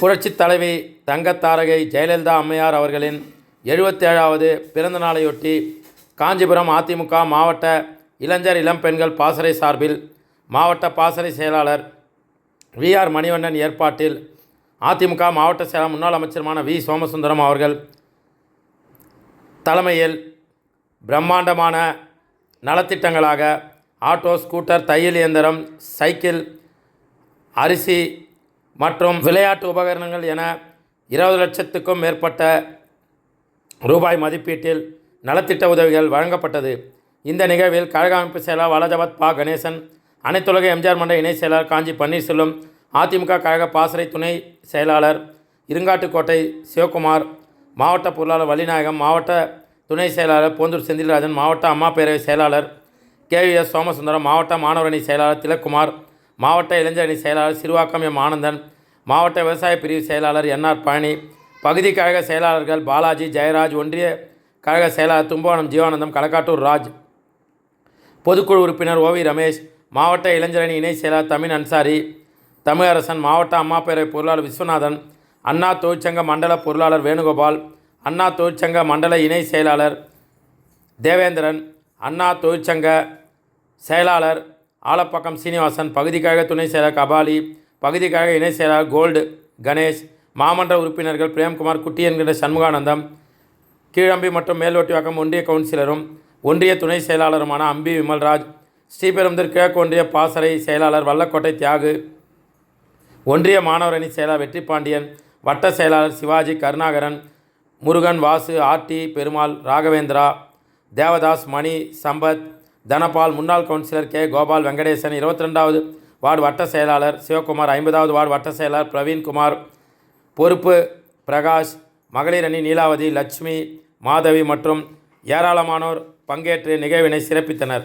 புரட்சித் தலைவி தங்கத்தாரகை ஜெயலலிதா அம்மையார் அவர்களின் எழுபத்தேழாவது பிறந்த நாளையொட்டி காஞ்சிபுரம் அதிமுக மாவட்ட இளைஞர் இளம்பெண்கள் பாசறை சார்பில் மாவட்ட பாசறை செயலாளர் வி ஆர் மணிவண்ணன் ஏற்பாட்டில் அதிமுக மாவட்ட செயலாளர் முன்னாள் அமைச்சருமான வி சோமசுந்தரம் அவர்கள் தலைமையில் பிரம்மாண்டமான நலத்திட்டங்களாக ஆட்டோ ஸ்கூட்டர் தையல் இயந்திரம் சைக்கிள் அரிசி மற்றும் விளையாட்டு உபகரணங்கள் என இருபது லட்சத்துக்கும் மேற்பட்ட ரூபாய் மதிப்பீட்டில் நலத்திட்ட உதவிகள் வழங்கப்பட்டது. இந்த நிகழ்வில் கழக அமைப்பு செயலர் வலஜபத் பா. கணேசன் அனைத்துலக எம்ஜிஆர் மன்ற இணை செயலாளர் காஞ்சி பன்னீர்செல்வம் அதிமுக கழக பாசறை துணை செயலாளர் இருங்காட்டுக்கோட்டை சிவகுமார் மாவட்ட பொருளாளர் வள்ளிநாயகம் மாவட்ட துணை செயலாளர் போந்தூர் செந்தில்ராஜன் மாவட்ட அம்மா பேரவை செயலாளர் கேவிஎஸ் சோமசுந்தரம் மாவட்ட மாணவர் அணி செயலாளர் திலக்குமார் மாவட்ட இளைஞரணி செயலாளர் சிறுவாக்கம் எம் ஆனந்தன் மாவட்ட விவசாய பிரிவு செயலாளர் என்ஆர் பழனி பகுதி கழக செயலாளர்கள் பாலாஜி ஜெயராஜ் ஒன்றிய கழக செயலாளர் தும்பவனம் ஜீவானந்தம் களக்காட்டூர் ராஜ் பொதுக்குழு உறுப்பினர் ஓவி ரமேஷ் மாவட்ட இளைஞரணி இணை செயலாளர் தமிழ் அன்சாரி தமிழரசன் மாவட்ட அம்மா பேரவை பொருளாளர் விஸ்வநாதன் அண்ணா தொழிற்சங்க மண்டல பொருளாளர் வேணுகோபால் அண்ணா தொழிற்சங்க மண்டல இணை செயலாளர் தேவேந்திரன் அண்ணா தொழிற்சங்க செயலாளர் ஆலப்பக்கம் சீனிவாசன் பகுதிக்காக துணை செயலர் கபாலி பகுதிக்காக இணை செயலர் கோல்டு கணேஷ் மாமன்ற உறுப்பினர்கள் பிரேம்குமார் குட்டி என்கிற சண்முகானந்தம் கீழம்பி மற்றும் மேல்வட்டிவாக்கம் ஒன்றிய கவுன்சிலரும் ஒன்றிய துணை செயலாளருமான அம்பி விமல்ராஜ் ஸ்ரீபெரும்புதூர் கிழக்கு ஒன்றிய பாசறை செயலாளர் வல்லக்கோட்டை தியாகு ஒன்றிய மாணவர் அணி செயலாளர் வெற்றி பாண்டியன் வட்ட செயலாளர் சிவாஜி கருணாகரன் முருகன் வாசு ஆர்டி பெருமாள் ராகவேந்திரா தேவதாஸ் மணி சம்பத் தனபால் முன்னாள் கவுன்சிலர் கே. கோபால் வெங்கடேசன் இருபத்தி ரெண்டாவது வார்டு வட்ட செயலாளர் சிவகுமார் ஐம்பதாவது வார்டு வட்ட செயலாளர் பிரவீன்குமார் பொறுப்பு பிரகாஷ் மகளிர் அணி நீலாவதி லட்சுமி மாதவி மற்றும் ஏராளமானோர் பங்கேற்று நிகழ்வினை சிறப்பித்தனர்.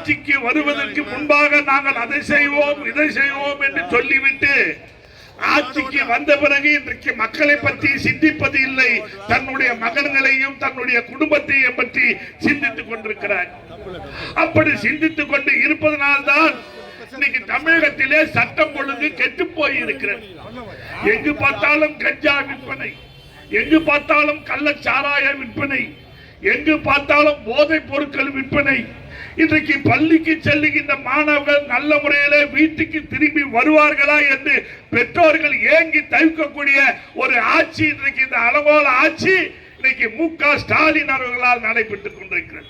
ஆட்சிக்கு வருவதற்கு முன்பாக நாங்கள் அதை செய்வோம் இதை செய்வோம் என்று சொல்லிவிட்டு ஆட்சிக்கு வந்த பிறகு இன்றைக்கு மக்களை பற்றி சிந்திப்பது இல்லை. தன்னுடைய மகன்களையும் தன்னுடைய குடும்பத்தையும் பற்றி சிந்தித்துக் கொண்டிருக்கிறார். அப்படி சிந்தித்துக் கொண்டு இருப்பதனால்தான் இன்னைக்கு தமிழகத்திலே சட்டம் ஒழுங்கு கெட்டு போய் இருக்கிறது எங்கு பார்த்தாலும் கஞ்சா விற்பனை எங்கு பார்த்தாலும் கள்ளச்சாராய விற்பனை எங்கு பார்த்தாலும் போதைப் பொருட்கள் விற்பனை இன்றைக்கு பள்ளிக்கு செல்லுகின்ற மாணவர்கள் நல்ல முறையில வீட்டுக்கு திரும்பி வருவார்களா என்று பெற்றோர்கள் ஏங்கி தவிக்கக்கூடிய ஒரு ஆட்சி இன்றைக்கு இந்த அளவோல ஆட்சி இன்னைக்கு மு க ஸ்டாலின் அவர்களால் நடைபெற்றுக் கொண்டிருக்கிறது.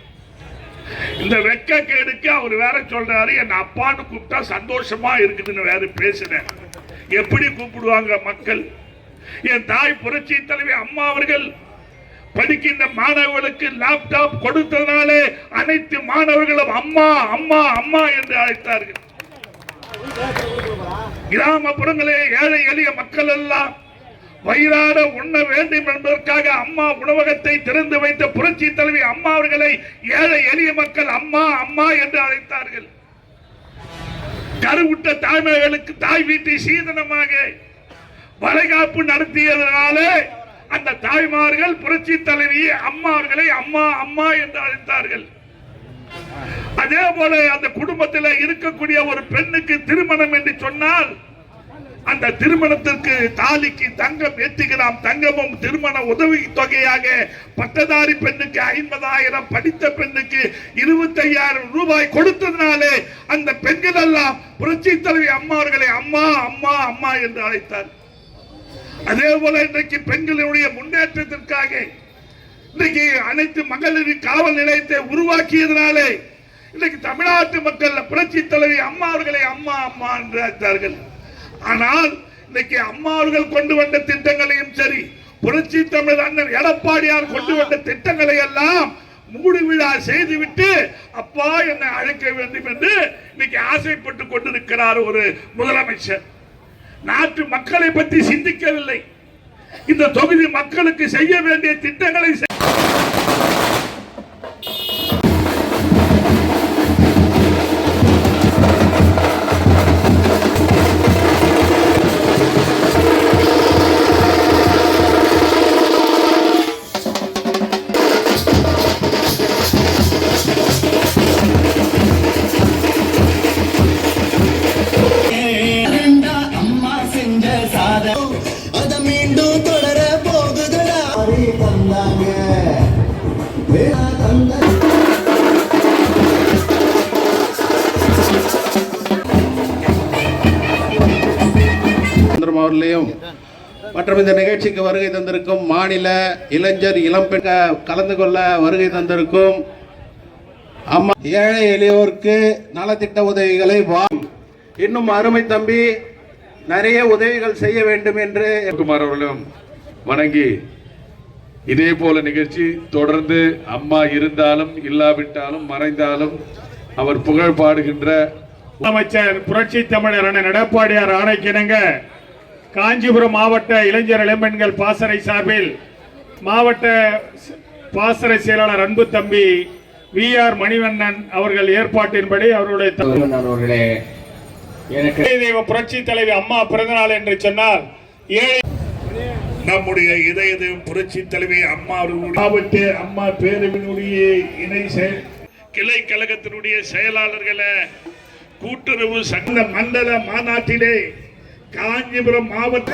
இந்த வெக்கக்கேடுக்கு அவர் வேற சொல்றாரு என் அப்பான்னு கூப்பிட்டா சந்தோஷமா இருக்குதுன்னு வேற பேசுறேன். எப்படி கூப்பிடுவாங்க மக்கள்? என் தாய் புரட்சி தலைவி அம்மா அவர்கள் படிக்கின்ற மாணவர்களுக்கு லேப்டாப் கொடுத்ததுனாலே அனைத்து மாணவர்களும் அம்மா அம்மா அம்மா என்று அழைத்தார்கள். கிராமப்புறங்களே ஏழை எளிய மக்கள் எல்லாம் வயிறார உண்ண வேண்டும் என்பதற்காக அம்மா உணவகத்தை திறந்து வைத்த புரட்சி தலைவி அம்மா அவர்களை ஏழை எளிய மக்கள் அம்மா அம்மா என்று அழைத்தார்கள். கருவுட்ட தாய்மைகளுக்கு தாய் வீட்டை சீதனமாக வளைகாப்பு நடத்தியதனாலே அந்த தாய்மார்கள் புரட்சி தலைவி அம்மா அவர்களை அம்மா அம்மா என்று அழைத்தார்கள். அதே போல அந்த குடும்பத்தில் இருக்கக்கூடிய ஒரு பெண்ணுக்கு திருமணம் என்று சொன்னால் அந்த திருமணத்திற்கு தாலிக்கு தங்கம் எட்டு கிராம் தங்கமும் திருமண உதவி தொகையாக பட்டதாரி பெண்ணுக்கு ஐம்பதாயிரம் படித்த பெண்ணுக்கு இருபத்தையாயிரம் ரூபாய் கொடுத்ததுனாலே அந்த பெண்கள் எல்லாம் புரட்சி தலைவி அம்மா அவர்களை அம்மா அம்மா அம்மா என்று அழைத்தார் அதே போல இன்றைக்கு பெண்களுடைய முன்னேற்றத்திற்காக இன்றைக்கு அனைத்து மகளிர் காவல் நிலையத்தை உருவாக்கியதனாலே இன்றைக்கு தமிழ்நாட்டு மக்கள் புரட்சி தலைவி அம்மா அவர்களை அம்மா அம்மா என்று அழைத்தார்கள். ஆனால் இன்னைக்கு அம்மா அவர்கள் கொண்டு வந்த திட்டங்களையும் சரி புரட்சி தமிழர் அண்ணன் எடப்பாடியார் கொண்டு வந்த திட்டங்களை எல்லாம் மூடு விழா செய்துவிட்டு அப்பா என்னை அழைக்க வேண்டும் என்று இன்னைக்கு ஆசைப்பட்டு கொண்டிருக்கிறார் ஒரு முதலமைச்சர். நாட்டு மக்களை பற்றி சிந்திக்கவில்லை. இந்த தொகுதி மக்களுக்கு செய்ய வேண்டிய திட்டங்களை அவர்களையும் மற்றும் இந்த நிகழ்ச்சிக்கு வருகை தந்திருக்கும் மாநில இளைஞர் இளம்பெண் கலந்து கொள்ள வருகை தந்திருக்கும் அம்மா ஏழை எளியோருக்கு நலத்திட்ட உதவிகளை வா இன்னும் அருமை தம்பி நிறைய உதவிகள் செய்ய வேண்டும் என்று குமார் அவர்களும் வணங்கி இதே போல நிகழ்ச்சி தொடர்ந்து அம்மா இருந்தாலும் இல்லாவிட்டாலும் மறைந்தாலும் அவர் புகழ் பாடுகின்ற முதலமைச்சர் புரட்சி தமிழர் அண்ணன் எடப்பாடியார் ஆணைக்கிணங்க காஞ்சிபுரம் மாவட்ட இளைஞர் இளம்பெண்கள் பாசறை சார்பில் மாவட்ட பாசறை செயலாளர் அன்பு தம்பி வி ஆர் மணிவண்ணன் அவர்கள் ஏற்பாட்டின்படி அவருடைய எனக்கு புரட்சி தலைவி அம்மா பிறந்தநாள் என்று சொன்னால் ஏழை நம்முடைய இதய தெய்வம் புரட்சி தலைவி அம்மா அவர்களுடைய மாவட்ட அம்மா பேரவையினுடைய இணை கிளை கழகத்தினுடைய செயலாளர்களை கூட்டுறவு சங்க மண்டல மாநாட்டிலே காஞ்சிபுரம் மாவட்ட